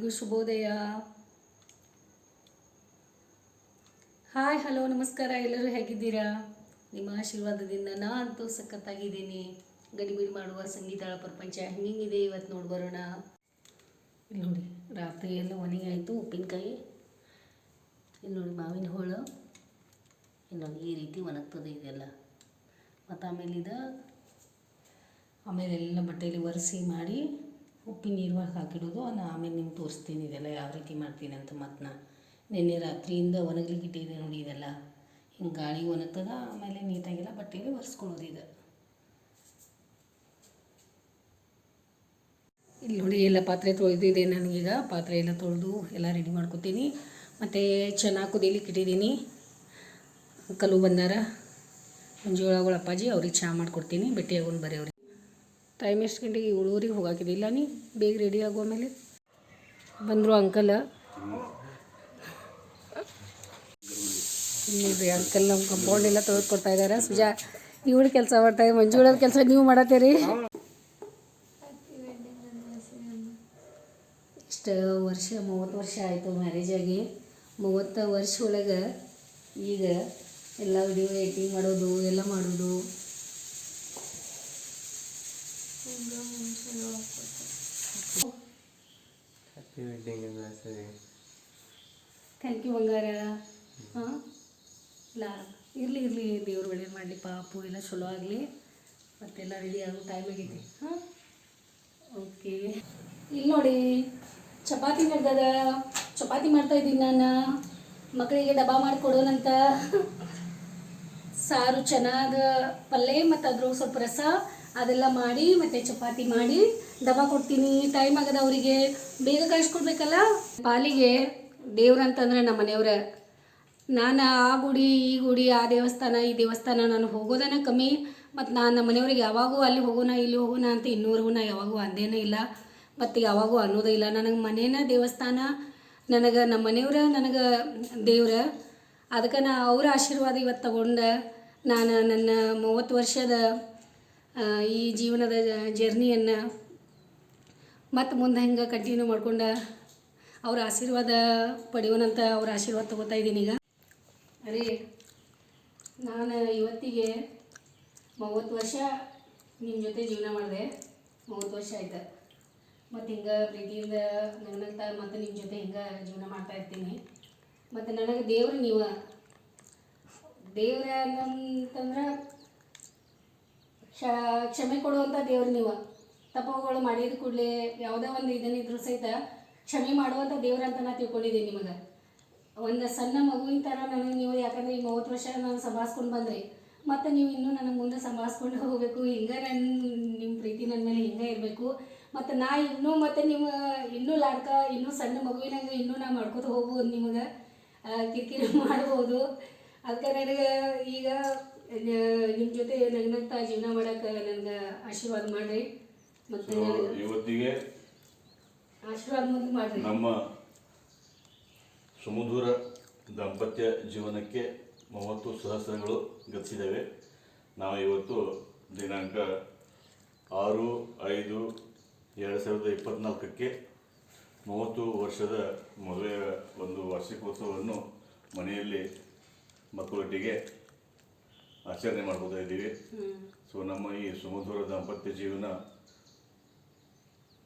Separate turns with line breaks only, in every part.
ಎಲ್ಲರಿಗೂ ಶುಭೋದಯ. Hi, hello, ನಮಸ್ಕಾರ. ಎಲ್ಲರೂ ಹೇಗಿದ್ದೀರಾ? ನಿಮ್ಮ ಆಶೀರ್ವಾದದಿಂದ ನಾನು ಅಂತೂ ಸಖತ್ತಾಗಿದ್ದೀನಿ ಗಡಿಬಿಡಿ ಮಾಡುವ ಸಂಗೀತಾಳ ಪ್ರಪಂಚ ಹೆಂಗಿದೆ ಇವತ್ತು ನೋಡಿ ಬರೋಣ. ನೋಡಿ, ರಾತ್ರಿ ಎಲ್ಲ ಒಣಗಿ ಆಯಿತು ಉಪ್ಪಿನಕಾಯಿ. ಇಲ್ಲಿ ನೋಡಿ ಮಾವಿನ ಹೋಳು. ಇನ್ನು ಈ ರೀತಿ ಒಣಗ್ತದೆ ಇದೆಲ್ಲ. ಮತ್ತು ಆಮೇಲೆ ಇದು ಆಮೇಲೆ ಎಲ್ಲ ಬಟ್ಟೆಯಲ್ಲಿ ಒರೆಸಿ ಮಾಡಿ ಉಪ್ಪಿನ ನೀರ್ವಾಗಿ ಹಾಕಿಡೋದು ನಾನು ಆಮೇಲೆ ನಿಮ್ಗೆ ತೋರಿಸ್ತೀನಿ ಇದೆಲ್ಲ, ಯಾವ ರೀತಿ ಮಾಡ್ತೀನಿ ಅಂತ ಮತ್ತು ನಾ ನಿನ್ನೆ ರಾತ್ರಿಯಿಂದ ಒಣಗ್ಲಿಕ್ಕೆ ಇಟ್ಟಿದೆ ನೋಡಿ ಇದೆಲ್ಲ. ಹಿಂಗೆ ಗಾಳಿ ಒಣಗ್ತದ, ಆಮೇಲೆ ನೀಟಾಗಿಲ್ಲ ಬಟ್ಟೆಯಲ್ಲಿ ಒರೆಸ್ಕೊಳ್ಳೋದು ಇದು. ಇಲ್ಲಿ ನೋಡಿ ಎಲ್ಲ ಪಾತ್ರೆ ತೊಳೆದಿದೆ ನನಗೀಗ. ಪಾತ್ರೆ ಎಲ್ಲ ತೊಳೆದು ಎಲ್ಲ ರೆಡಿ ಮಾಡ್ಕೊತೀನಿ. ಮತ್ತು ಚೆನ್ನಾಗಿ ಕುದೀಲಿಕ್ಕೆ ಇಟ್ಟಿದ್ದೀನಿ ಕಲ್ಲು ಬಂದಾರ. ಮಂಜುಳಗಳ ಅಪ್ಪಾಜಿ ಅವ್ರಿಗೆ ಚಹಾ ಮಾಡಿಕೊಡ್ತೀನಿ. ಭೇಟಿಯಾಗೊಂಡು ಬರೀ ಬರ್ರಿ ಅವ್ರಿಗೆ ಟೈಮ್ ಎಷ್ಟು ಗಂಟೆಗೆ ಏಳುವರೆಗೆ ಹೋಗಾಕಿದೆ? ಇಲ್ಲ ನೀ? ಬೇಗ ರೆಡಿ ಆಗೋ ಮೇಲೆ ಬಂದರು ಅಂಕಲ್ ನೋಡ್ರಿ ಅಂಕಲ್ ನಮ್ಮ ಕಂಪೌಂಡ್ ಎಲ್ಲ ತೊಳೆದು ಇದ್ದಾರೆ ಸುಜಾ, ಇವಳು ಕೆಲಸ ಮಾಡ್ತಾ ಮಂಜುಳದ ಕೆಲಸ ನೀವು ಮಾಡತ್ತೀರಿ? ಇಷ್ಟು ವರ್ಷ, ಮೂವತ್ತು ವರ್ಷ ಆಯಿತು ಮ್ಯಾರೇಜ್ ಆಗಿ. ಮೂವತ್ತು ವರ್ಷ ಒಳಗೆ ಈಗ ಎಲ್ಲ ವಿಡಿಯೋ ಎಡಿಟಿಂಗ್ ಮಾಡೋದು, ಎಲ್ಲ ಮಾಡೋದು.
ಹ್ಯಾಪಿ
ಥ್ಯಾಂಕ್ ಯು ಬಂಗಾರ ಹಾಂ ಇಲ್ಲ ಇರಲಿ ಇರಲಿ, ದೇವ್ರ ಒಳ್ಳೇದು ಮಾಡಲಿ, ಪಾಪು, ಎಲ್ಲ ಚಲೋ ಆಗಲಿ. ಮತ್ತೆಲ್ಲ ರೆಡಿ ಆಗೋ ಟೈಮ್ ಆಗೈತಿ. ಹಾಂ ಓಕೆ ಇಲ್ಲಿ ನೋಡಿ, ಚಪಾತಿ ನಡೆದದ ಚಪಾತಿ ಮಾಡ್ತಾ ಇದ್ದೀನಿ ನಾನು. ಮಕ್ಕಳಿಗೆ ಡಬ್ಬ ಮಾಡಿಕೊಡೋನಂತ ಸಾರು ಚೆನ್ನಾಗಿ ಪಲ್ಯ ಮತ್ತು ಅದ್ರ ಸ್ವಲ್ಪ ರಸ. ಅದೆಲ್ಲ ಮಾಡಿ, ಮತ್ತು ಚಪಾತಿ ಮಾಡಿ ದಬ ಕೊಡ್ತೀನಿ. ಟೈಮ್ ಆಗದ ಅವರಿಗೆ. ಬೇಗ ಕಳಿಸ್ಕೊಡ್ಬೇಕಲ್ಲ? ಪಾಲಿಗೆ ದೇವ್ರಂತಂದ್ರೆ ನಮ್ಮ ಮನೆಯವ್ರ. ನಾನು ಆ ಗುಡಿ, ಈ ಗುಡಿ, ಆ ದೇವಸ್ಥಾನ, ಈ ದೇವಸ್ಥಾನ ನಾನು ಹೋಗೋದನ್ನ ಕಮ್ಮಿ. ಮತ್ತು ನಾನು ನಮ್ಮ ಮನೆಯವ್ರಿಗೆ ಯಾವಾಗೂ ಅಲ್ಲಿ ಹೋಗೋಣ, ಇಲ್ಲಿ ಹೋಗೋಣ ಅಂತ ಇನ್ನೂವರೆಗೂ ನಾ ಯಾವಾಗೂ ಅಂದೇನೇ ಇಲ್ಲ. ಮತ್ತು ಯಾವಾಗೂ ಅನ್ನೋದೇ ಇಲ್ಲ. ನನಗೆ ಮನೇನ ದೇವಸ್ಥಾನ, ನನಗೆ ನಮ್ಮ ಮನೆಯವ್ರ, ನನಗೆ ದೇವ್ರ. ಅದಕ್ಕೆ ನಾ ಅವರ ಆಶೀರ್ವಾದ ಇವತ್ತು ತಗೊಂಡು ನಾನು ನನ್ನ ಮೂವತ್ತು ವರ್ಷದ ಈ ಜೀವನದ ಜರ್ನಿಯನ್ನು ಮತ್ತು ಮುಂದೆ ಹೆಂಗೆ ಕಂಟಿನ್ಯೂ ಮಾಡ್ಕೊಂಡು ಅವ್ರ ಆಶೀರ್ವಾದ ಪಡೆಯೋನಂತ ಅವ್ರ ಆಶೀರ್ವಾದ ತಗೋತಾ ಇದ್ದೀನಿ ಈಗ. ಅರೇ, ನಾನು ಇವತ್ತಿಗೆ ಮೂವತ್ತು ವರ್ಷ ನಿಮ್ಮ ಜೊತೆ ಜೀವನ ಮಾಡಿದೆ. ಮೂವತ್ತು ವರ್ಷ ಆಯ್ತು. ಮತ್ತು ಹಿಂಗೆ ಪ್ರೀತಿಯಿಂದ ನನ್ನಂತ ಮತ್ತು ನಿಮ್ಮ ಜೊತೆ ಹಿಂಗೆ ಜೀವನ ಮಾಡ್ತಾ ಇರ್ತೀನಿ. ಮತ್ತು ನನಗೆ ದೇವ್ರು ನೀವು. ದೇವ್ರ ಅಂತಂದ್ರೆ ಕ್ಷ, ಕ್ಷಮೆ ಕೊಡುವಂಥ ದೇವ್ರು ನೀವು. ತಪ್ಪುಗಳು ಮಾಡಿದ ಕೂಡಲೇ ಯಾವುದೇ ಒಂದು ಇದನ್ನಿದ್ರು ಸಹಿತ ಕ್ಷಮೆ ಮಾಡುವಂಥ ದೇವ್ರು ಅಂತ ನಾ ತಿಳ್ಕೊಂಡಿದ್ದೀನಿ ನಿಮಗೆ. ಒಂದು ಸಣ್ಣ ಮಗುವಿನ ಥರ ನನಗೆ ನೀವು ಯಾಕಂದರೆ ಈ ಮೂವತ್ತು ವರ್ಷ ನಾನು ಸಂಭಾಳಿಸ್ಕೊಂಡು ಬಂದ್ರಿ ಮತ್ತು ನೀವು ಇನ್ನೂ ನನಗೆ ಮುಂದೆ ಸಂಭಾಳಿಸ್ಕೊಂಡು ಹೋಗಬೇಕು. ಹಿಂಗೆ ನನ್ನ ನಿಮ್ಮ ಪ್ರೀತಿ ನನ್ನ ಮೇಲೆ ಹಿಂಗೆ ಇರಬೇಕು. ಮತ್ತು ನಾ ಇನ್ನೂ ಮತ್ತು ನಿಮ್ಮ ಇನ್ನೂ ಲಾಡ್ಕ, ಇನ್ನೂ ಸಣ್ಣ ಮಗುವಿನಂಗೆ ಇನ್ನೂ ನಾ ಮಾಡ್ಕೊತ ಹೋಗ್ಬೋದು ನಿಮಗೆ. ಕಿರಿಕಿರಿ ಮಾಡ್ಬೋದು. ಅದಕ್ಕೆ ನನಗೆ ಈಗ ನಿಮ್ಮ ಜೊತೆ ನಗ್ನಗ್ತಾ ಜೀವನ ಮಾಡಕ್ಕೆ ನನಗೆ ಆಶೀರ್ವಾದ ಮಾಡಿ ಮತ್ತು
ಇವತ್ತಿಗೆ
ಆಶೀರ್ವಾದ ಮುಂದೆ ಮಾಡಿರಿ.
ನಮ್ಮ ಸುಮಧುರ ದಾಂಪತ್ಯ ಜೀವನಕ್ಕೆ ಮೂವತ್ತು ಸಹಸ್ರಗಳು ಗತಿಸಿದ್ದೇವೆ ನಾವು ಇವತ್ತು ದಿನಾಂಕ ಆರು ಐದು ಎರಡು ಸಾವಿರದ ಇಪ್ಪತ್ತ್ನಾಲ್ಕಕ್ಕೆ ಮೂವತ್ತು ವರ್ಷದ ಮದುವೆಯ ಒಂದು ವಾರ್ಷಿಕೋತ್ಸವವನ್ನು ಮನೆಯಲ್ಲಿ ಮಕ್ಕಳೊಟ್ಟಿಗೆ ಆಚರಣೆ ಮಾಡ್ಕೋತಾ ಇದ್ದೀವಿ. ಸೊ ನಮ್ಮ ಈ ಸುಮಧುರ ದಾಂಪತ್ಯ ಜೀವನ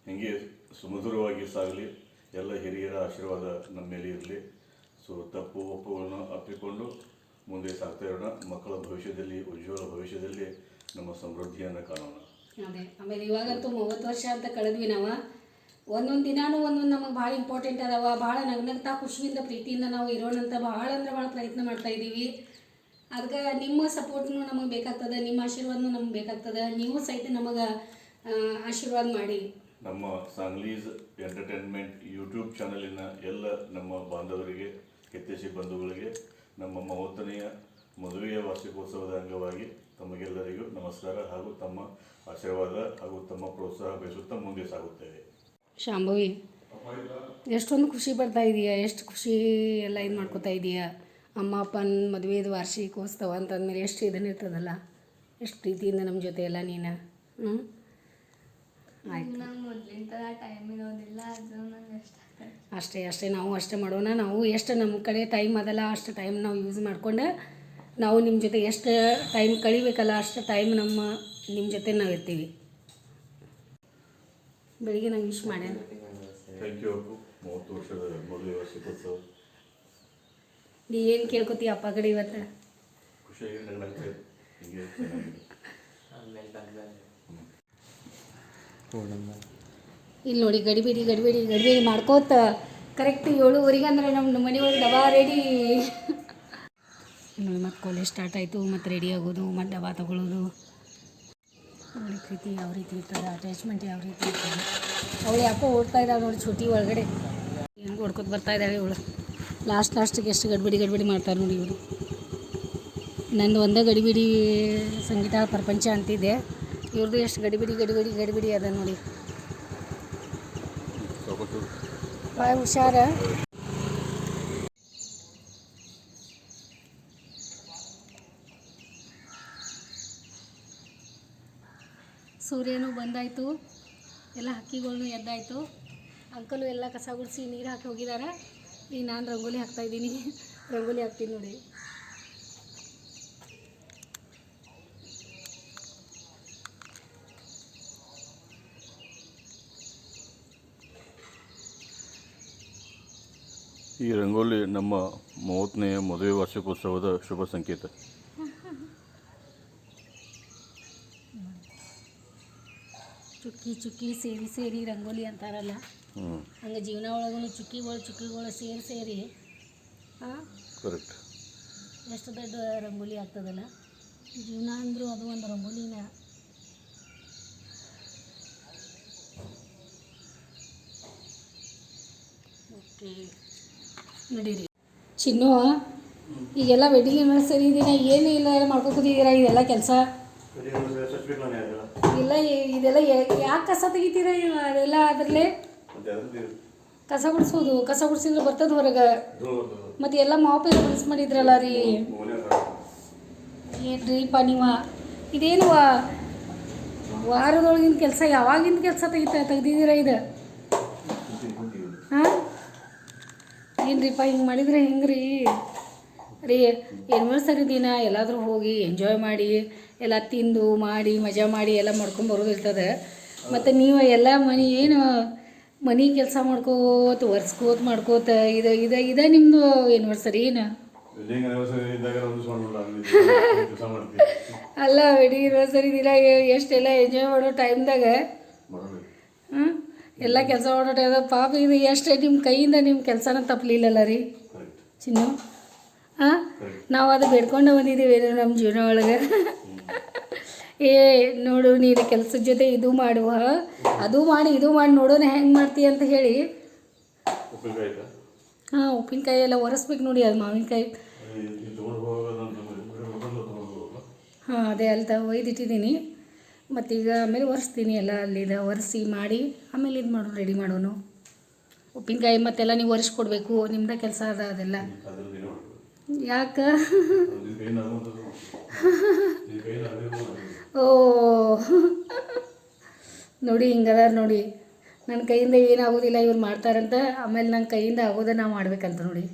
ಹೀಗೆ ಸುಮಧುರವಾಗಿ ಸಾಗಲಿ ಎಲ್ಲ ಹಿರಿಯರ ಆಶೀರ್ವಾದ ನಮ್ಮ ಮೇಲೆ ಇರಲಿ. ಸೊ ತಪ್ಪು ಒಪ್ಪುಗಳನ್ನು ಅಪ್ಪಿಕೊಂಡು ಮುಂದೆ ಸಾಗ್ತಾ ಇರೋಣ. ಮಕ್ಕಳ ಭವಿಷ್ಯದಲ್ಲಿ ಉಜ್ವಲ ಭವಿಷ್ಯದಲ್ಲಿ ನಮ್ಮ ಸಮೃದ್ಧಿಯನ್ನು ಕಾಣೋಣ.
ಅದೇ. ಆಮೇಲೆ ಇವಾಗಂತೂ ಮೂವತ್ತು ವರ್ಷ ಅಂತ ಕಳೆದ್ವಿ ನಾವು. ಒಂದೊಂದು ದಿನಾನು ಒಂದೊಂದು ನಮಗೆ ಭಾಳ ಇಂಪಾರ್ಟೆಂಟ್ ಅದಾವ. ಭಾಳ ನಗ್ನಗ್ತಾ ಖುಷಿಯಿಂದ ಪ್ರೀತಿಯಿಂದ ನಾವು ಇರೋಣಂತ ಭಾಳ ಅಂದ್ರೆ ಭಾಳ ಪ್ರಯತ್ನ ಮಾಡ್ತಾ ಇದ್ದೀವಿ. ಅದಕ್ಕೆ ನಿಮ್ಮ ಸಪೋರ್ಟ್ನು ನಮಗೆ ಬೇಕಾಗ್ತದೆ ನಿಮ್ಮ ಆಶೀರ್ವಾದನು ನಮ್ಗೆ ಬೇಕಾಗ್ತದೆ. ನೀವು ಸಹಿತ ನಮಗೆ ಆಶೀರ್ವಾದ ಮಾಡಿ.
ನಮ್ಮ ಸಾಂಗ್ಲೀಸ್ ಎಂಟರ್ಟೈನ್ಮೆಂಟ್ ಯೂಟ್ಯೂಬ್ ಚಾನಲಿನ ಎಲ್ಲ ನಮ್ಮ ಬಾಂಧವರಿಗೆ ಕೆತ್ತಿಸಿ ಬಂಧುಗಳಿಗೆ ನಮ್ಮ ಮೂವತ್ತನೆಯ ಮದುವೆಯ ವಾರ್ಷಿಕೋತ್ಸವದ ಅಂಗವಾಗಿ ತಮಗೆಲ್ಲರಿಗೂ ನಮಸ್ಕಾರ ಹಾಗೂ ತಮ್ಮ ಆಶೀರ್ವಾದ ಹಾಗೂ ತಮ್ಮ ಪ್ರೋತ್ಸಾಹ ಬಯಸುತ್ತಾ ಮುಂದೆ ಸಾಗುತ್ತೇವೆ.
ಶಾಂಭವಿ ಎಷ್ಟೊಂದು ಖುಷಿ ಬರ್ತಾ ಇದೀಯಾ? ಎಷ್ಟು ಖುಷಿ ಎಲ್ಲ ಇದು ಮಾಡ್ಕೋತಾ ಇದೀಯಾ? ಅಮ್ಮ ಅಪ್ಪನ ಮದುವೆದು ವಾರ್ಷಿಕೋತ್ಸವ ಅಂತಂದಮೇಲೆ ಎಷ್ಟು ಇದನ್ನ ಇರ್ತದಲ್ಲ? ಎಷ್ಟು ಪ್ರೀತಿಯಿಂದ ನಮ್ಮ ಜೊತೆ ಎಲ್ಲ ನೀನು? ಹ್ಞೂ ಆಯ್ತು. ಅಷ್ಟೇ ಅಷ್ಟೇ ನಾವು ಅಷ್ಟೇ ಮಾಡೋಣ. ನಾವು ಎಷ್ಟು ನಮ್ಮ ಕಡೆ ಟೈಮ್ ಅದಲ್ಲ ಅಷ್ಟು ಟೈಮ್ ನಾವು ಯೂಸ್ ಮಾಡ್ಕೊಂಡು ನಾವು ನಿಮ್ಮ ಜೊತೆ ಎಷ್ಟು ಟೈಮ್ ಕಳಿಬೇಕಲ್ಲ ಅಷ್ಟು ಟೈಮ್ ನಮ್ಮ ನಿಮ್ಮ ಜೊತೆ ನಾವು ಇರ್ತೀವಿ. ಬೆಳಿಗ್ಗೆ ನಾವು ವಿಶ್ ಮಾಡ್ಯಾನ
ಥ್ಯಾಂಕ್ ಯು ಅಪ್ಪು ಮೂವತ್ತು ವರ್ಷದ ಮದುವೆ ವಾರ್ಷಿಕೋತ್ಸವ.
ನೀ ಏನು ಕೇಳ್ಕೊತೀಯ ಅಪ್ಪ ಕಡೆ ಇವತ್ತು? ಇಲ್ಲಿ ನೋಡಿ ಗಡಿಬಿಡಿ ಗಡಿಬಿಡಿ ಗಡಿಬಿಡಿ ಮಾಡ್ಕೋತ. ಕರೆಕ್ಟ್ ಏಳುವರೆಗೆ ಅಂದ್ರೆ ನಮ್ಮ ಮನೆಯೊಳಗೆ ಡಬಾ ರೆಡಿ ನೋಡಿ, ಮತ್ತು ಕಾಲೇಜ್ ಸ್ಟಾರ್ಟ್ ಆಯಿತು, ಮತ್ತು ರೆಡಿ ಆಗೋದು, ಮತ್ತು ಡಬಾ ತಗೊಳ್ಳೋದು ನೋಡಿ ಪ್ರೀತಿ ಯಾವ ರೀತಿ ಇರ್ತದೆ ಅಟ್ಯಾಚ್ಮೆಂಟ್ ಯಾವ ರೀತಿ ಇರ್ತದೆ ಅವಳು ಯಾಕೋ ಓಡ್ತಾ ಇದ್ದಾಳೆ ನೋಡಿ ಚೂಟಿ ಒಳಗಡೆ. ಏನು ಓಡ್ಕೊತ ಬರ್ತಾ ಇದ್ದಾಳೆ ಇವಳು. ಲಾಸ್ಟ್ ಲಾಸ್ಟಿಗೆ ಎಷ್ಟು ಗಡಿಬಿಡಿ ಗಡಿಬಿಡಿ ಮಾಡ್ತಾರೆ ನೋಡಿ ಇವರು. ನಂದು ಒಂದೇ ಗಡಿಬಿಡಿ ಸಂಗೀತ ಪ್ರಪಂಚ ಅಂತಿದೆ. ಇವ್ರದ್ದು ಎಷ್ಟು ಗಡಿಬಿಡಿ ಗಡಿಬಿಡಿ ಗಡಿಬಿಡಿ ಅದ ನೋಡಿ. ಭಾಳ ಹುಷಾರ? ಸೂರ್ಯನು ಬಂದಾಯಿತು. ಎಲ್ಲ ಹಕ್ಕಿಗಳ್ನು ಎದ್ದಾಯಿತು. ಅಂಕಲು ಎಲ್ಲ ಕಸ ಗುಡಿಸಿ ನೀರು ಹಾಕಿ ಹೋಗಿದ್ದಾರೆ ಈಗ ನಾನು ರಂಗೋಲಿ ಹಾಕ್ತಾ ಇದ್ದೀನಿ. ರಂಗೋಲಿ ಹಾಕ್ತೀನಿ ನೋಡಿ.
ಈ ರಂಗೋಲಿ ನಮ್ಮ ಮೂವತ್ತನೇ ಮದುವೆ ವಾರ್ಷಿಕೋತ್ಸವದ ಶುಭ ಸಂಕೇತ.
ಚುಕ್ಕಿ ಚುಕ್ಕಿ ಸೇರಿ ಸೇರಿ ರಂಗೋಲಿ ಅಂತಾರಲ್ಲ. ಹಂಗೆ ಜೀವನ ಒಳಗೂ ಚುಕ್ಕಿಗಳು ಚುಕ್ಕಿಗಳು ಸೇರಿ ಸೇರಿ
ಕರೆಕ್ಟ್
ಎಷ್ಟು ದೊಡ್ಡ ರಂಗೋಲಿ ಆಗ್ತದಲ್ಲ. ಜೀವನ ಅಂದರೂ ಅದು ಒಂದು ರಂಗೋಲಿನ. ಓಕೆ. ನಡೀರಿ. ಚಿನ್ನು ಈಗೆಲ್ಲ ವೆಡ್ಡಿಂಗ್ ಆ್ಯನಿವರ್ಸರಿ ದಿನ ಏನೂ ಇಲ್ಲ ಎಲ್ಲ ಮಾಡ್ಕೊತಿದ್ದೀರಾ ಇದೆಲ್ಲ ಕೆಲಸ? ಇಲ್ಲ ಇದೆಲ್ಲ ಯಾಕೆ ಕಸ ತೆಗಿತೀರ? ಅದೆಲ್ಲ ಅದರಲ್ಲೇ ಕಸ ಗುಡಿಸೋದು ಕಸ ಗುಡಿಸಿದ್ರೆ ಬರ್ತದ ಹೊರಗೆ? ಮತ್ತೆ ಎಲ್ಲ ಮಾಪ್ ಎಲ್ಲ ಮಾಡಿದ್ರಲ್ಲ ರೀ? ಏನ್ರಿಪ್ಪ ನೀವು? ಇದೇನು ವಾರದೊಳಗಿನ ಕೆಲಸ ಯಾವಾಗಿಂದ ಕೆಲಸ ತೆಗಿತ ತೆಗ್ದಿದ್ದೀರ ಇದು? ಹಾಂ? ಏನ್ರಿಪ್ಪ ಹಿಂಗೆ ಮಾಡಿದ್ರೆ ಹೆಂಗೆ ರೀ ಎನಿವರ್ಸರಿ ದಿನ ಎಲ್ಲಾದರೂ ಹೋಗಿ ಎಂಜಾಯ್ ಮಾಡಿ ಎಲ್ಲ ತಿಂದು ಮಾಡಿ ಮಜಾ ಮಾಡಿ ಎಲ್ಲ ಮಾಡ್ಕೊಂಡು ಬರೋದಿರ್ತದೆ ಮತ್ತು ನೀವು ಎಲ್ಲ ಮನೆ ಏನು ಮನೆ ಕೆಲಸ ಮಾಡ್ಕೋತ ಒರ್ಸ್ಕೋತ ಮಾಡ್ಕೋತ ಇದು ಇದು ಇದೆ ನಿಮ್ಮದು ಎನಿವರ್ಸರಿ ಏನು? ಅಲ್ಲ ವೆಡ್ಡಿಂಗ್ ಎನಿವರ್ಸರಿ ದಿನ ಎಷ್ಟೆಲ್ಲ ಎಂಜಾಯ್ ಮಾಡೋ ಟೈಮ್ದಾಗ ಹಾಂ ಎಲ್ಲ ಕೆಲಸ ಮಾಡೋ ಟೈಮ್ದಾಗ ಪಾಪ ಇದು ಎಷ್ಟು ನಿಮ್ಮ ಕೈಯಿಂದ ನಿಮ್ಮ ಕೆಲಸನ ತಪ್ಪಲಿಲ್ಲಲ್ಲ ರೀ? ಚಿನ್ನು? ಹಾಂ? ನಾವು ಅದು ಬೇಡ್ಕೊಂಡು ಬಂದಿದ್ದೀವಿ ನಮ್ಮ ಜೀವನ ಒಳಗೆ. ಏ, ನೋಡು ನೀನು ಕೆಲಸದ ಜೊತೆ ಇದು ಮಾಡುವ ಅದು ಮಾಡಿ, ಇದು ಮಾಡಿ ನೋಡೋಣ ಹೆಂಗೆ ಮಾಡ್ತೀಯ ಅಂತ ಹೇಳಿ. ಹಾಂ, ಉಪ್ಪಿನಕಾಯಿ ಎಲ್ಲ ಒರೆಸ್ಬೇಕು ನೋಡಿ ಅದು ಮಾವಿನಕಾಯಿ. ಹಾಂ, ಅದೇ ಅಲ್ಲಿ ಒಯ್ದಿಟ್ಟಿದ್ದೀನಿ ಮತ್ತೀಗ ಆಮೇಲೆ ಒರೆಸ್ತೀನಿ ಎಲ್ಲ ಅಲ್ಲಿದ ಒರೆಸಿ ಮಾಡಿ, ಆಮೇಲೆ ಇದು ಮಾಡೋಣ ರೆಡಿ ಮಾಡೋಣ ಉಪ್ಪಿನಕಾಯಿ ಮತ್ತೆಲ್ಲ ನೀವು ಒರೆಸ್ಕೊಡ್ಬೇಕು ನಿಮ್ಮದೇ ಕೆಲಸ ಅದ ಅದೆಲ್ಲ. ಯಾಕೆ? ಓ. ನೋಡಿ ಹಿಂಗದಾರ ನೋಡಿ. ನನ್ನ ಕೈಯಿಂದ ಏನಾಗೋದಿಲ್ಲ ಇವ್ರು ಮಾಡ್ತಾರಂತ. ಆಮೇಲೆ ನನ್ನ ಕೈಯಿಂದ ಆಗೋದ ನಾವು ಮಾಡ್ಬೇಕಂತ ನೋಡಿ.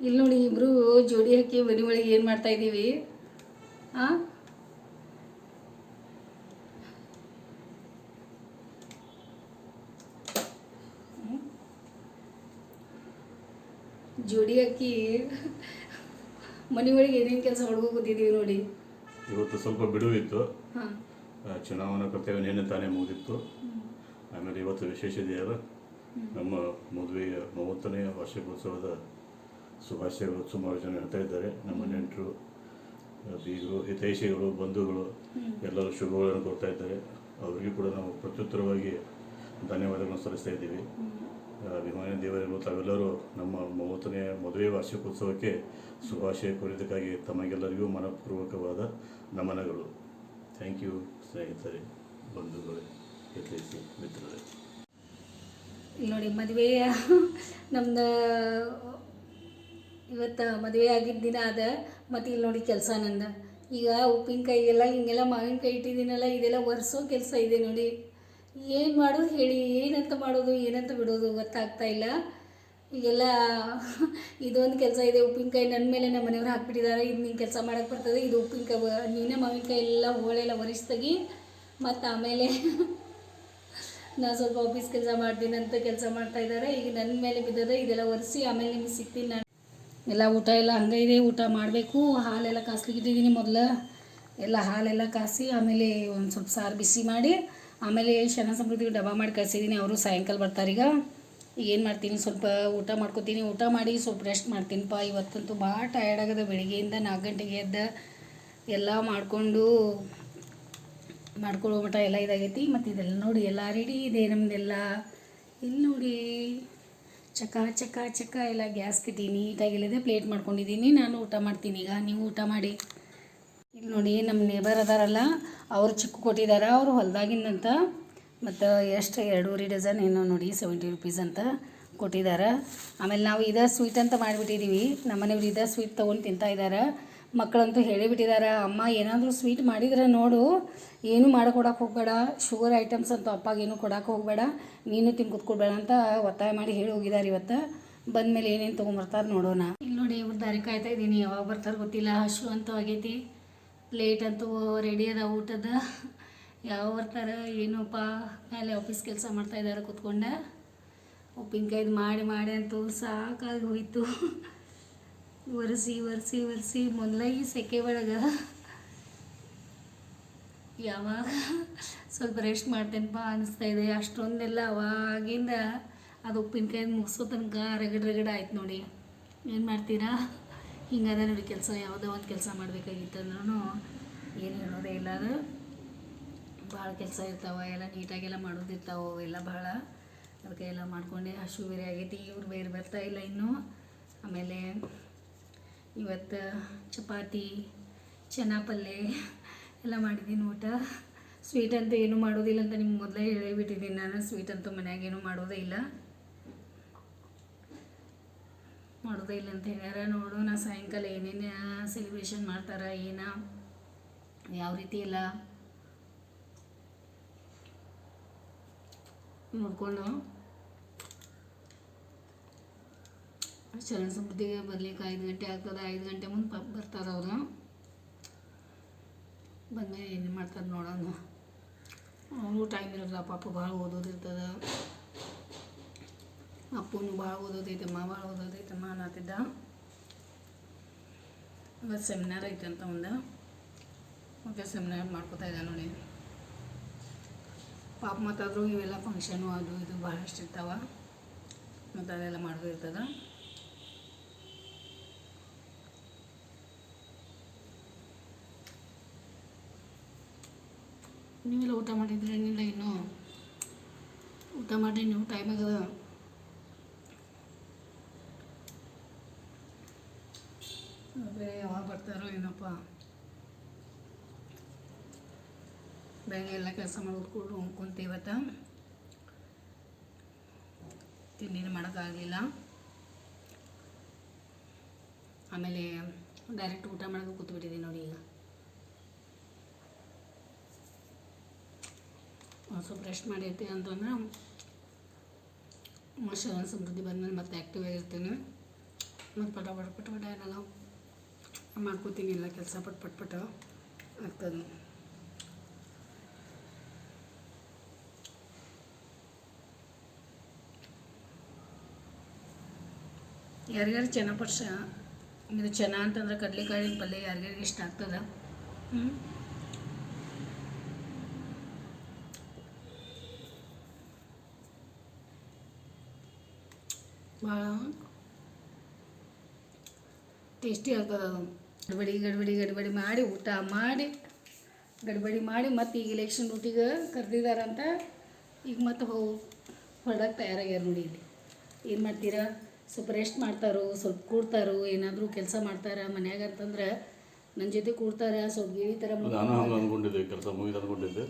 ಇಲ್ಲಿ ನೋಡಿ ಇಬ್ಬರು ಜೋಡಿ ಹಾಕಿ ಮನೆ ಒಳಗೆ ಏನು ಮಾಡ್ತಾ ಇದ್ದೀವಿ ಹಾಂ ಜೋಡಿ ಹಾಕಿ ಮನೆ ಒಳಗೆ ಏನೇನು ಕೆಲಸ ಮಾಡ್ಕೋತಿದ್ದೀವಿ ನೋಡಿ.
ಇವತ್ತು ಸ್ವಲ್ಪ ಬಿಡುವಿತ್ತು. ಚುನಾವಣಾ ಕರ್ತವ್ಯ ನಿನ್ನೆ ತಾನೇ ಮುಗಿದಿತ್ತು. ಆಮೇಲೆ ಇವತ್ತು ವಿಶೇಷ ದೇವರ ನಮ್ಮ ಮದುವೆಯ ಮೂವತ್ತನೇ ವಾರ್ಷಿಕೋತ್ಸವದ ಶುಭಾಶಯಗಳು ಸುಮಾರು ಜನ ಹೇಳ್ತಾ ಇದ್ದಾರೆ. ನಮ್ಮ ನೆಂಟರು ಬೀಗರು ಹಿತೈಷಿಗಳು ಬಂಧುಗಳು ಎಲ್ಲರೂ ಶುಭಗಳನ್ನು ಕೊಡ್ತಾ ಇದ್ದಾರೆ. ಅವರಿಗೂ ಕೂಡ ನಾವು ಪ್ರತ್ಯುತ್ತರವಾಗಿ ಧನ್ಯವಾದಗಳನ್ನು ಸಲ್ಲಿಸ್ತಾ ಇದ್ದೀವಿ. ಅಭಿಮಾನಿ ಮತ್ತು ತಾವೆಲ್ಲರೂ ನಮ್ಮ ಮೂವತ್ತನೇ ಮದುವೆ ವಾರ್ಷಿಕೋತ್ಸವಕ್ಕೆ ಶುಭಾಶಯ ಕೋರಿದ್ದಕ್ಕಾಗಿ ತಮಗೆಲ್ಲರಿಗೂ ಮನಪೂರ್ವಕವಾದ ನಮನಗಳು. ಥ್ಯಾಂಕ್ ಯು ಸ್ನೇಹಿತರೆ, ಬಂಧುಗಳೇ, ಹಿತೈಷಿ, ಮಿತ್ರರೇ.
ನೋಡಿ ಮದುವೆ ನಮ್ದು ಇವತ್ತು ಮದುವೆ ಆಗಿದ್ದ ದಿನ ಅದ. ಮತ್ತು ಇಲ್ಲಿ ನೋಡಿ ಕೆಲಸ ನಂದು. ಈಗ ಉಪ್ಪಿನಕಾಯಿ ಎಲ್ಲ ಹಿಂಗೆಲ್ಲ ಮಾವಿನಕಾಯಿ ಇಟ್ಟಿದ್ದೀನಲ್ಲ, ಇದೆಲ್ಲ ಒರೆಸೋ ಕೆಲಸ ಇದೆ ನೋಡಿ. ಏನು ಮಾಡೋದು ಹೇಳಿ, ಏನಂತ ಮಾಡೋದು, ಏನಂತ ಬಿಡೋದು ಗೊತ್ತಾಗ್ತಾ ಇಲ್ಲ. ಈಗೆಲ್ಲ ಇದೊಂದು ಕೆಲಸ ಇದೆ, ಉಪ್ಪಿನಕಾಯಿ ನನ್ನ ಮೇಲೆ ನಮ್ಮ ಮನೆಯವ್ರು ಹಾಕ್ಬಿಟ್ಟಿದ್ದಾರೆ ಇದು ನೀನು ಕೆಲಸ ಮಾಡೋಕ್ಕೆ ಬರ್ತದೆ, ಇದು ಉಪ್ಪಿನಕಾಯಿ ನೀನೇ ಮಾವಿನಕಾಯಿ ಎಲ್ಲ ಹೋಳೆಲ್ಲ ಒರೆಸ್ತಾಗಿ ತೆಗಿ, ಮತ್ತು ಆಮೇಲೆ ನಾನು ಸ್ವಲ್ಪ ಆಫೀಸ್ ಕೆಲಸ ಮಾಡ್ತೀನಿ ಅಂತ ಕೆಲಸ ಮಾಡ್ತಾ ಇದ್ದಾರೆ ಈಗ ನನ್ನ ಮೇಲೆ ಬಿದ್ದದೆ ಇದೆಲ್ಲ ಒರೆಸಿ ಆಮೇಲೆ ನಿಮಗೆ ಸಿಗ್ತೀನಿ ನಾನು. ಎಲ್ಲ ಊಟ ಎಲ್ಲ ಹಂಗೆ ಇದೆ, ಊಟ ಮಾಡಬೇಕು. ಹಾಲೆಲ್ಲ ಕಾಸ್ಲಿಕ್ಕಿಟ್ಟಿದ್ದೀನಿ ಮೊದಲು. ಎಲ್ಲ ಹಾಲೆಲ್ಲ ಕಾಸಿ ಆಮೇಲೆ ಒಂದು ಸ್ವಲ್ಪ ಸಾರು ಬಿಸಿ ಮಾಡಿ ಆಮೇಲೆ ಶನ ಸಮೃದ್ಧಿಗೆ ಡಬ್ಬ ಮಾಡಿ ಕಳಿಸಿದ್ದೀನಿ ಅವರು ಸಾಯಂಕಾಲ ಬರ್ತಾರೆ. ಈಗ ಏನು ಮಾಡ್ತೀನಿ? ಸ್ವಲ್ಪ ಊಟ ಮಾಡ್ಕೊತೀನಿ. ಊಟ ಮಾಡಿ ಸ್ವಲ್ಪ ರೆಸ್ಟ್ ಮಾಡ್ತೀನಿಪ್ಪ ಇವತ್ತಂತೂ ಭಾಳ ಟಯರ್ಡ್ ಆಗದ ಬೆಳಿಗ್ಗೆಯಿಂದ ನಾಲ್ಕು ಗಂಟೆಗೆ ಎದ್ದ ಎಲ್ಲ ಮಾಡಿಕೊಂಡು ಮಾಡ್ಕೊಳ್ಳೋ ಮಟ್ಟ ಎಲ್ಲ ಇದಾಗೈತಿ. ಮತ್ತು ಇದೆಲ್ಲ ನೋಡಿ ಎಲ್ಲ ರೆಡಿ ಇದೆ ನಮ್ಮದೆಲ್ಲ ಇಲ್ಲಿ ನೋಡಿ ಚಕ ಚಕ ಚಕ ಎಲ್ಲ ಗ್ಯಾಸ್ ಕಟ್ಟಿ ನೀಟಾಗಿಲ್ಲದೆ ಪ್ಲೇಟ್ ಮಾಡ್ಕೊಂಡಿದ್ದೀನಿ ನಾನು ಊಟ ಮಾಡ್ತೀನಿ. ಈಗ ನೀವು ಊಟ ಮಾಡಿ. ಇಲ್ಲಿ ನೋಡಿ ನಮ್ಮ ನೇಬರ್ ಅದಾರಲ್ಲ, ಅವ್ರು ಚಿಕ್ಕ ಕೊಟ್ಟಿದ್ದಾರೆ ಅವರು ಹೊಲ್ದಾಗಿಂದಂತ ಮತ್ತು ಎಷ್ಟು, ಎರಡೂವರೆ ಡಜನ್ ಏನೋ ನೋಡಿ ಸೆವೆಂಟಿ ರುಪೀಸ್ ಅಂತ ಕೊಟ್ಟಿದ್ದಾರೆ ಆಮೇಲೆ ನಾವು ಇದೇ ಸ್ವೀಟ್ ಅಂತ ಮಾಡಿಬಿಟ್ಟಿದ್ದೀವಿ ನಮ್ಮನೆಯವ್ರು ಇದೇ ಸ್ವೀಟ್ ತೊಗೊಂಡು ತಿಂತಾ ಇದ್ದಾರೆ ಮಕ್ಕಳಂತೂ ಹೇಳಿಬಿಟ್ಟಿದ್ದಾರೆ ಅಮ್ಮ, ಏನಾದರೂ ಸ್ವೀಟ್ ಮಾಡಿದ್ರೆ ನೋಡು. ಏನು ಮಾಡಿಕೊಡೋಕೆ ಹೋಗಬೇಡ. ಶುಗರ್ ಐಟಮ್ಸ್ ಅಂತೂ ಅಪ್ಪಗೇನು ಕೊಡೋಕೆ ಹೋಗಬೇಡ. ನೀನು ತಿಂದು ಕೂತ್ಕೊಡ್ಬೇಡ ಅಂತ ಒತ್ತಾಯ ಮಾಡಿ ಹೇಳಿ ಹೋಗಿದ್ದಾರೆ ಇವತ್ತು. ಬಂದಮೇಲೆ ಏನೇನು ತೊಗೊಂಬರ್ತಾರೆ ನೋಡೋಣ. ಇಲ್ಲಿ ನೋಡಿ, ಇವ್ರು ದಾರಿ ಕಾಯ್ತಾ ಇದ್ದೀನಿ ಯಾವಾಗ ಬರ್ತಾರೆ ಗೊತ್ತಿಲ್ಲ. ಹಶು ಅಂತೂ ಆಗೈತಿ. ಪ್ಲೇಟ್ ಅಂತೂ ರೆಡಿ ಅದ ಊಟದ ಯಾವ ಬರ್ತಾರೆ ಏನೋಪ್ಪ ಮೇಲೆ ಆಫೀಸ್ ಕೆಲಸ ಮಾಡ್ತಾ ಇದ್ದಾರೆ ಕೂತ್ಕೊಂಡೆ. ಉಪ್ಪಿನಕಾಯ್ದು ಮಾಡಿ ಮಾಡಿ ಅಂತೂ ಸಾಕಾಗಿ ಹೋಯ್ತು. ಒರೆಸಿ ಒರೆಸಿ ಒರೆಸಿ ಮೊದಲಾಗಿ ಸೆಕೆ ಒಳಗೆ. ಯಾವಾಗ ಸ್ವಲ್ಪ ರೆಸ್ಟ್ ಮಾಡ್ತೇನಪ್ಪ ಅನಿಸ್ತಾ ಇದೆ. ಅಷ್ಟೊಂದೆಲ್ಲ ಅವಾಗಿಂದ ಅದು ಉಪ್ಪಿನಕಾಯಿ ಮುಗಿಸೋ ತನಕ ರಗಡ್ ರಗಡ್ ಆಯ್ತು ನೋಡಿ. ಏನು ಮಾಡ್ತೀರಾ? ಹಿಂಗದ ನೋಡಿ ಕೆಲಸ, ಯಾವುದೋ ಒಂದು ಕೆಲಸ ಮಾಡಬೇಕಾಗಿತ್ತು ಅಂದ್ರೂ ಏನು ಹೇಳೋದೇ ಇಲ್ಲ ಅದು. ಭಾಳ ಕೆಲಸ ಇರ್ತಾವೆ, ಎಲ್ಲ ನೀಟಾಗೆಲ್ಲ ಮಾಡೋದಿರ್ತಾವೆ ಎಲ್ಲ ಭಾಳ. ಅದಕ್ಕೆ ಎಲ್ಲ ಮಾಡ್ಕೊಂಡೆ, ಹಸು ಬೇರೆ ಆಗೈತಿ, ಇವ್ರು ಬೇರೆ ಬರ್ತಾ ಇಲ್ಲ ಇನ್ನೂ. ಆಮೇಲೆ ಇವತ್ತು ಚಪಾತಿ ಚೆನ್ನ ಪಲ್ಯ ಎಲ್ಲ ಮಾಡಿದ್ದೀನಿ ಊಟ. ಸ್ವೀಟ್ ಅಂತ ಏನೂ ಮಾಡೋದಿಲ್ಲ ಅಂತ ನಿಮ್ಗೆ ಮೊದಲೇ ಹೇಳಿಬಿಟ್ಟಿದ್ದೀನಿ ನಾನು ಸ್ವೀಟ್ ಅಂತೂ ಮನ್ಯಾಗ ಏನೂ ಮಾಡೋದೇ ಇಲ್ಲ. ಮಾಡೋದೇ ಇಲ್ಲ ಅಂತ ಹೇಳ್ಯಾರ. ನೋಡೋಣ ಸಾಯಂಕಾಲ ಏನೇನು ಸೆಲೆಬ್ರೇಷನ್ ಮಾಡ್ತಾರ, ಏನ? ಯಾವ ರೀತಿ ಇಲ್ಲ ನೋಡ್ಕೊಂಡು. ಶರಣ ಸಮೃದ್ಧಿಗೆ ಬರ್ಲಿಕ್ಕೆ ಐದು ಗಂಟೆ ಆಗ್ತದೆ. ಐದು ಗಂಟೆ ಮುಂದೆ ಪಾಪ ಬರ್ತಾರೆ ಅವರು. ಬಂದಮೇಲೆ ಏನು ಮಾಡ್ತಾರೆ ನೋಡೋಣ. ಅವರು ಟೈಮ್ ಇರೋಲ್ಲ ಪಾಪ, ಭಾಳ ಓದೋದಿರ್ತದೆ ಅಪ್ಪನು ಭಾಳ ಓದೋದೈತಮ್ಮ ಭಾಳ ಓದೋದೈತಮ್ಮ ಅನ್ನತ್ತಿದ್ದ ಇವತ್ತು ಸೆಮಿನಾರ್ ಐತೆ ಅಂತ ಒಂದು. ಓಕೆ ಸೆಮಿನಾರ್ ಮಾಡ್ಕೋತಾ ಇದ್ದ ನೋಡಿ. ಪಾಪ ಮತ್ತಾದರೂ ಇವೆಲ್ಲ ಫಂಕ್ಷನು ಅದು ಇದು ಭಾಳಷ್ಟು ಇರ್ತಾವ. ಮತ್ತು ಅದೆಲ್ಲ ಮಾಡೋದಿರ್ತದೆ ನೀವೆಲ್ಲ ಊಟ ಮಾಡಿದ್ರೆ ಏನಿಲ್ಲ ಇನ್ನೂ? ಊಟ ಮಾಡಿ ನೀವು ಟೈಮ್ ಬೇರೆ ಯಾವಾಗ ಬರ್ತಾರೋ ಏನಪ್ಪ? ಎಲ್ಲ ಕೆಲಸ ಮಾಡಿಕೊಂಡು ಕೂಡ ಕುಂತ ಇವತ್ತು. ತಿಂಡಿನ ಮಾಡೋಕ್ಕಾಗಲಿಲ್ಲ. ಆಮೇಲೆ ಡೈರೆಕ್ಟ್ ಊಟ ಮಾಡೋಕೆ ಕೂತ್ಬಿಟ್ಟಿದ್ದೀನಿ ನೋಡಿ ಈಗ. ಸ್ವಲ್ಪ ರೆಸ್ಟ್ ಮಾಡಿರ್ತೀನಿ ಅಂತಂದ್ರೆ ಮನುಷ್ಯ ಸಮೃದ್ಧಿ ಬಂದಮೇಲೆ ಮತ್ತೆ ಆ್ಯಕ್ಟಿವ್ ಆಗಿರ್ತೀನಿ. ಮತ್ತು ಪಟ ಪಟ ಪಟ ಪಟ ಮಾಡ್ಕೋತೀನಿ ಎಲ್ಲ ಕೆಲಸ ಪಟ್ ಪಟ್ ಪಟ ಆಗ್ತದೆ. ಯಾರ್ಯಾರು ಚೆನ್ನ ಪಡ್ಸ ಇದು ಚೆನ್ನ ಅಂತಂದ್ರೆ ಕಡಲೆಕಾಳಿನ ಪಲ್ಯ ಯಾರ್ಯಾರಿಗೆ ಇಷ್ಟ ಆಗ್ತದೆ? ಹ್ಞೂ ಭಾಳ ಟೇಸ್ಟಿ ಆಗ್ತದೆ ಅದು. ಗಡ್ಬಡಿ ಗಡ್ಬಡಿ ಗಡ್ಬಡಿ ಮಾಡಿ ಊಟ ಮಾಡಿ ಗಡ್ಬಡಿ ಮಾಡಿ ಮತ್ತು ಈಗ ಇಲೆಕ್ಷನ್ ಡ್ಯೂಟಿಗೆ ಕರೆದಿದ್ದಾರಂತ ಈಗ ಮತ್ತೆ ಹೋ ಹೊರಡಕ್ಕೆ ತಯಾರಾಗ್ಯಾರ ನೋಡಿ ಇಲ್ಲಿ. ಏನು ಮಾಡ್ತೀರಾ? ಸ್ವಲ್ಪ ರೆಸ್ಟ್ ಮಾಡ್ತಾರೋ ಸ್ವಲ್ಪ ಕೂಡ್ತಾರೋ ಏನಾದರೂ ಕೆಲಸ ಮಾಡ್ತಾರ ಮನ್ಯಾಗ ಅಂತಂದ್ರೆ ನನ್ನ ಜೊತೆ ಕೂಡ್ತಾರ ಸ್ವಲ್ಪ ಗಿಳಿ ಥರ
ನಾನು ಹಂಗೆ ಅಂದ್ಕೊಂಡಿದ್ದೆ ಕೆಲಸ ಮುಗಿದು ಅಂದ್ಕೊಂಡಿದ್ದೆ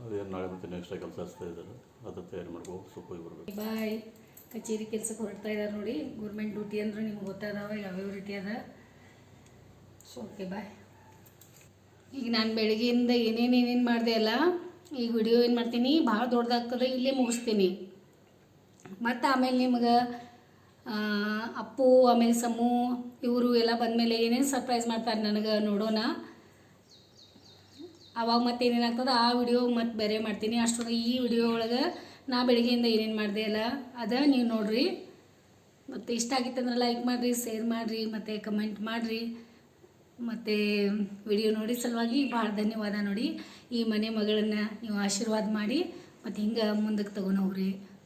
ಅದೇನು ನಾಳೆ ಮತ್ತೆ ನೆಕ್ಸ್ಟ್ ಕೆಲಸ ಹಚ್ತಾ ಇದ್ದಾರೆ ಅದು ತಯಾರಿ ಸ್ವಲ್ಪ ಹೋಗಿ ಬರ್ಬೇಕು.
ಬಾಯ್ ಕಚೇರಿ ಕೆಲಸಕ್ಕೆ ಹೊರಡ್ತಾ ಇದ್ದಾರೆ ನೋಡಿ ಗೌರ್ಮೆಂಟ್ ಡ್ಯೂಟಿ ಅಂದ್ರೆ ನಿಮ್ಗೆ ಗೊತ್ತಾದವ ಯಾವ್ಯಾವ ರೀತಿ ಅದ. ಸೊ ಓಕೆ ಬಾಯ್ ಈಗ ನಾನು ಬೆಳಗ್ಗೆಯಿಂದ ಏನೇನು ಏನೇನು ಮಾಡಿದೆ ಅಲ್ಲ, ಈಗ ವಿಡಿಯೋ ಏನು ಮಾಡ್ತೀನಿ? ಭಾಳ ದೊಡ್ಡದಾಗ್ತದೆ, ಇಲ್ಲೇ ಮುಗಿಸ್ತೀನಿ. ಮತ್ತು ಆಮೇಲೆ ನಿಮ್ಗೆ ಅಪ್ಪು, ಆಮೇಲೆ ಸಮು, ಇವರು ಎಲ್ಲ ಬಂದಮೇಲೆ ಏನೇನು ಸರ್ಪ್ರೈಸ್ ಮಾಡ್ತಾರೆ ನನಗೆ ನೋಡೋಣ. ಆವಾಗ ಮತ್ತೆ ಏನೇನಾಗ್ತದೆ ಆ ವಿಡಿಯೋ ಮತ್ತೆ ಬೇರೆ ಮಾಡ್ತೀನಿ. ಅಷ್ಟೊಂದು ಈ ವಿಡಿಯೋ ಒಳಗೆ ನಾ ಬೆಳಗ್ಗೆಯಿಂದ ಏನೇನು ಮಾಡಿದೆ ಅಲ್ಲ, ಅದ ನೀವು ನೋಡಿರಿ. ಮತ್ತು ಇಷ್ಟ ಆಗಿತ್ತಂದ್ರೆ ಲೈಕ್ ಮಾಡಿರಿ ಶೇರ್ ಮಾಡಿರಿ, ಮತ್ತು ಕಮೆಂಟ್ ಮಾಡಿರಿ. ಮತ್ತು ವಿಡಿಯೋ ನೋಡಿ ಸಲುವಾಗಿ ಭಾಳ ಧನ್ಯವಾದ ನೋಡಿ ಈ ಮನೆ ಮಗಳನ್ನ ನೀವು ಆಶೀರ್ವಾದ ಮಾಡಿ ಮತ್ತು ಹಿಂಗೆ ಮುಂದಕ್ಕೆ ತಗೊಂಡೋಗ್ರಿ